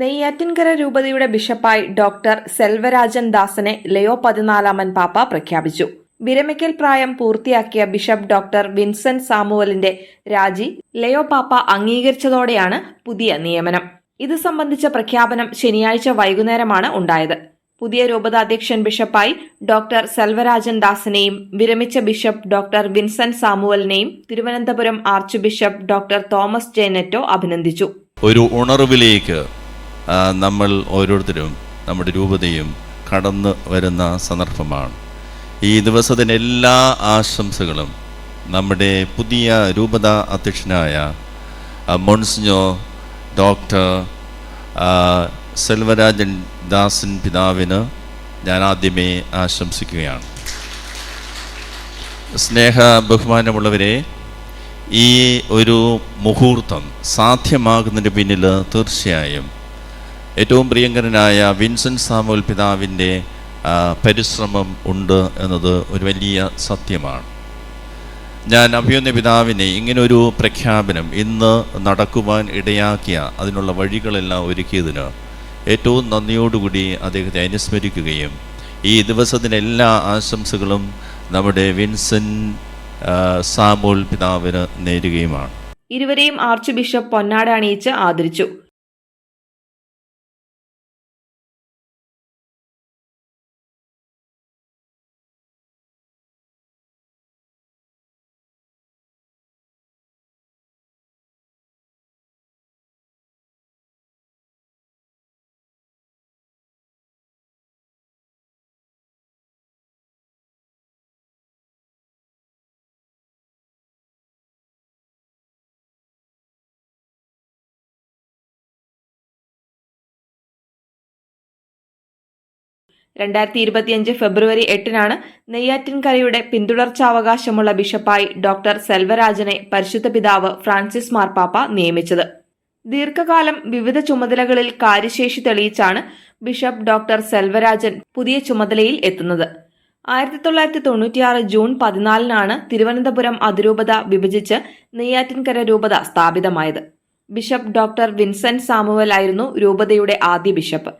നെയ്യാറ്റിൻകര രൂപതയുടെ ബിഷപ്പായി ഡോക്ടർ സെൽവരാജൻ ദാസനെ ലയോ പതിനാലാമൻ പാപ്പ പ്രഖ്യാപിച്ചു. വിരമിക്കൽ പ്രായം പൂർത്തിയാക്കിയ ബിഷപ്പ് ഡോക്ടർ വിൻസെന്റ് സാമുവലിന്റെ രാജി ലയോ പാപ്പ അംഗീകരിച്ചതോടെയാണ് പുതിയ നിയമനം. ഇത് സംബന്ധിച്ച പ്രഖ്യാപനം ശനിയാഴ്ച വൈകുന്നേരമാണ് ഉണ്ടായത്. പുതിയ രൂപതാധ്യക്ഷൻ ബിഷപ്പായി ഡോക്ടർ സെൽവരാജൻ ദാസിനെയും വിരമിച്ച bishop doctor Vincent സാമുവലിനെയും Thiruvananthapuram archbishop doctor Thomas J Netto അഭിനന്ദിച്ചു. ഒരു ഉണർവിലേക്ക് നമ്മൾ ഓരോരുത്തരും നമ്മുടെ രൂപതയും കടന്നു വരുന്ന സന്ദർഭമാണ്. ഈ ദിവസത്തിന്റെ എല്ലാ ആശംസകളും നമ്മുടെ പുതിയ രൂപത അധ്യക്ഷനായ മോൺസിഞ്ഞോ ഡോക്ടർ സെൽവരാജൻ ദാസൻ പിതാവിന് ഞാൻ ആദ്യമേ ആശംസിക്കുകയാണ്. സ്നേഹ ബഹുമാനമുള്ളവരെ ഈ ഒരു മുഹൂർത്തം സാധ്യമാകുന്നതിന് പിന്നിൽ തീർച്ചയായും ഏറ്റവും പ്രിയങ്കരനായ വിൻസെന്റ് സാമുൽ പിതാവിന്റെ പരിശ്രമം ഉണ്ട് എന്നത് ഒരു വലിയ സത്യമാണ്. ഞാൻ അഭ്യുന്ന പിതാവിനെ ഇങ്ങനൊരു പ്രഖ്യാപനം ഇന്ന് നടക്കുവാൻ ഇടയാക്കിയ അതിനുള്ള വഴികളെല്ലാം ഒരുക്കിയതിന് ഏറ്റവും നന്ദിയോടുകൂടി അദ്ദേഹത്തെ അനുസ്മരിക്കുകയും ഈ ദിവസത്തിന് എല്ലാ ആശംസകളും നമ്മുടെ വിൻസെന്റ് സാമുൽ പിതാവിന് നേരുകയുമാണ്. ഇരുവരെയും ആർച്ച് ബിഷപ്പ് പൊന്നാട അണിയിച്ച് ആദരിച്ചു. രണ്ടായിരത്തി ഇരുപത്തിയഞ്ച് ഫെബ്രുവരി എട്ടിനാണ് നെയ്യാറ്റിൻകരയുടെ പിന്തുടർച്ചാവകാശമുള്ള ബിഷപ്പായി ഡോക്ടർ സെൽവരാജനെ പരിശുദ്ധ പിതാവ് ഫ്രാൻസിസ് മാർപ്പാപ്പ നിയമിച്ചത്. ദീർഘകാലം വിവിധ ചുമതലകളിൽ കാര്യശേഷി തെളിയിച്ചാണ് ബിഷപ്പ് ഡോക്ടർ സെൽവരാജൻ പുതിയ ചുമതലയിൽ എത്തുന്നത്. ആയിരത്തി തൊള്ളായിരത്തി തൊണ്ണൂറ്റിയാറ് ജൂൺ പതിനാലിനാണ് തിരുവനന്തപുരം അതിരൂപത വിഭജിച്ച് നെയ്യാറ്റിൻകര രൂപത സ്ഥാപിതമായത്. ബിഷപ്പ് ഡോക്ടർ വിൻസെന്റ് സാമുവൽ ആയിരുന്നു രൂപതയുടെ ആദ്യ ബിഷപ്പ്.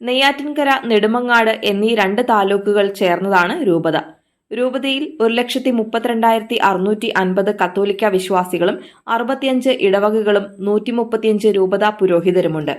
നെയ്യാറ്റിൻകര നെടുമങ്ങാട് എന്നീ രണ്ട് താലൂക്കുകൾ ചേർന്നതാണ് രൂപത. രൂപതയിൽ ഒരു ലക്ഷത്തി മുപ്പത്തിരണ്ടായിരത്തി അറുന്നൂറ്റി അൻപത് കത്തോലിക്ക വിശ്വാസികളും അറുപത്തിയഞ്ച് ഇടവകകളും നൂറ്റി മുപ്പത്തിയഞ്ച് രൂപതാ പുരോഹിതരുമുണ്ട്.